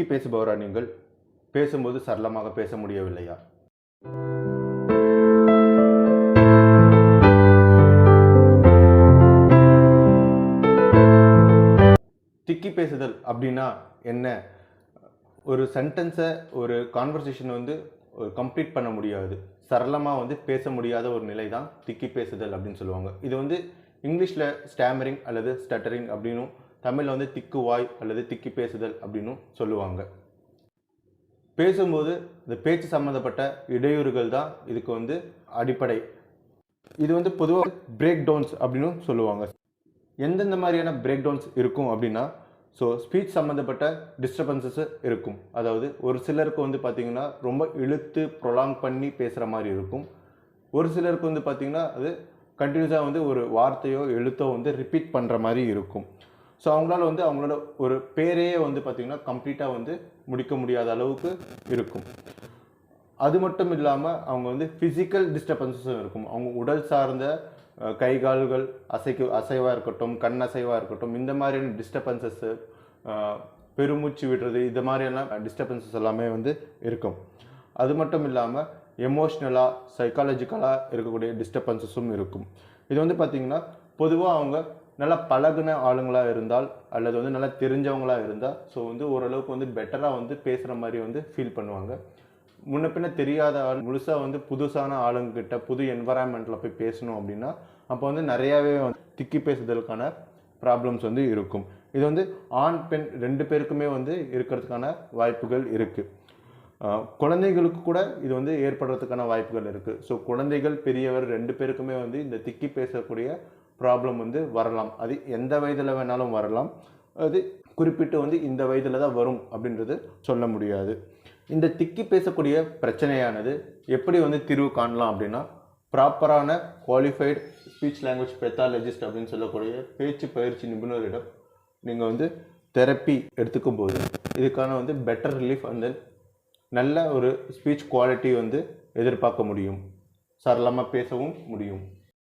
திக்கி பேசுபவரா நீங்கள்? பேசும்போது சரளமாக பேச முடியவில்லையா? திக்கி பேசுதல் அப்படின்னா என்ன? ஒரு சென்டென்ஸை ஒரு கான்வர்சேஷன் வந்து ஒரு கம்ப்ளீட் பண்ண முடியாது. சரளமாக வந்து பேச முடியாத ஒரு நிலை தான் திக்கி பேசுதல் அப்படின்னு சொல்லுவாங்க. இது வந்து இங்கிலீஷில் ஸ்டாமரிங் அல்லது ஸ்டட்டரிங் அப்படின்னும் தமிழில் வந்து திக்கு வாய் அல்லது திக்கி பேசுதல் அப்படின்னும் சொல்லுவாங்க. பேசும்போது இந்த பேச்சு சம்மந்தப்பட்ட இடையூறுகள் தான் இதுக்கு வந்து அடிப்படை. இது வந்து பொதுவாக பிரேக் டவுன்ஸ் அப்படின்னு சொல்லுவாங்க. எந்தெந்த மாதிரியான பிரேக் டவுன்ஸ் இருக்கும் அப்படின்னா ஸோ ஸ்பீச் சம்மந்தப்பட்ட டிஸ்டர்பன்சஸ் இருக்கும். அதாவது ஒரு சிலருக்கு வந்து பார்த்திங்கன்னா ரொம்ப இழுத்து ப்ரொலாங் பண்ணி பேசுகிற மாதிரி இருக்கும். ஒரு சிலருக்கு வந்து பார்த்திங்கன்னா அது கண்டினியூஸாக வந்து ஒரு வார்த்தையோ எழுத்தோ வந்து ரிப்பீட் பண்ணுற மாதிரி இருக்கும். ஸோ அவங்களால வந்து அவங்களோட ஒரு பேரையே வந்து பார்த்திங்கன்னா கம்ப்ளீட்டாக வந்து முடிக்க முடியாத அளவுக்கு இருக்கும். அது மட்டும் இல்லாமல் அவங்க வந்து ஃபிசிக்கல் டிஸ்டர்பன்சஸும் இருக்கும். அவங்க உடல் சார்ந்த கை கால்கள் அசைக்கு அசைவாக இருக்கட்டும் கண் அசைவாக இருக்கட்டும் இந்த மாதிரியான டிஸ்டர்பன்சஸ்ஸு பெருமூச்சு விடுறது இந்த மாதிரியெல்லாம் டிஸ்டர்பன்சஸ் எல்லாமே வந்து இருக்கும். அது மட்டும் இல்லாமல் எமோஷ்னலாக சைக்காலஜிக்கலாக இருக்கக்கூடிய டிஸ்டர்பன்சஸும் இருக்கும். இது வந்து பார்த்திங்கன்னா பொதுவாக அவங்க நல்லா பழகுன ஆளுங்களாக இருந்தால் அல்லது வந்து நல்லா தெரிஞ்சவங்களாக இருந்தால் ஸோ வந்து ஓரளவுக்கு வந்து பெட்டராக வந்து பேசுகிற மாதிரி வந்து ஃபீல் பண்ணுவாங்க. முன்ன பின்ன தெரியாத ஆள் முழுசாக வந்து புதுசான ஆளுங்கிட்ட புது என்வரான்மெண்ட்டில் போய் பேசணும் அப்படின்னா அப்போ வந்து நிறையாவே வந்து திக்கி பேசுதலுக்கான ப்ராப்ளம்ஸ் வந்து இருக்கும். இது வந்து ஆண் பெண் ரெண்டு பேருக்குமே வந்து இருக்கிறதுக்கான வாய்ப்புகள் இருக்குது குழந்தைகளுக்கு கூட இது வந்து ஏற்படுறதுக்கான வாய்ப்புகள் இருக்குது ஸோ குழந்தைகள் பெரியவர் ரெண்டு பேருக்குமே வந்து இந்த திக்கி பேசக்கூடிய ப்ராப்ளம் வந்து வரலாம். அது எந்த வயதில் வேணாலும் வரலாம். அது குறிப்பிட்டு வந்து இந்த வயதில் தான் வரும் அப்படின்றது சொல்ல முடியாது. இந்த திக்கி பேசக்கூடிய பிரச்சனையானது எப்படி வந்து தீர்வு காணலாம் அப்படின்னா ப்ராப்பரான குவாலிஃபைடு ஸ்பீச் லாங்குவேஜ் பெத்தாலஜிஸ்ட் அப்படின்னு சொல்லக்கூடிய பேச்சு பயிற்சி நிபுணரிடம் நீங்கள் வந்து தெரப்பி எடுத்துக்கும் போது இதுக்கான வந்து பெட்டர் ரிலீஃப் அந்த நல்ல ஒரு ஸ்பீச் குவாலிட்டி வந்து எதிர்பார்க்க முடியும். சரளமாக பேசவும் முடியும்.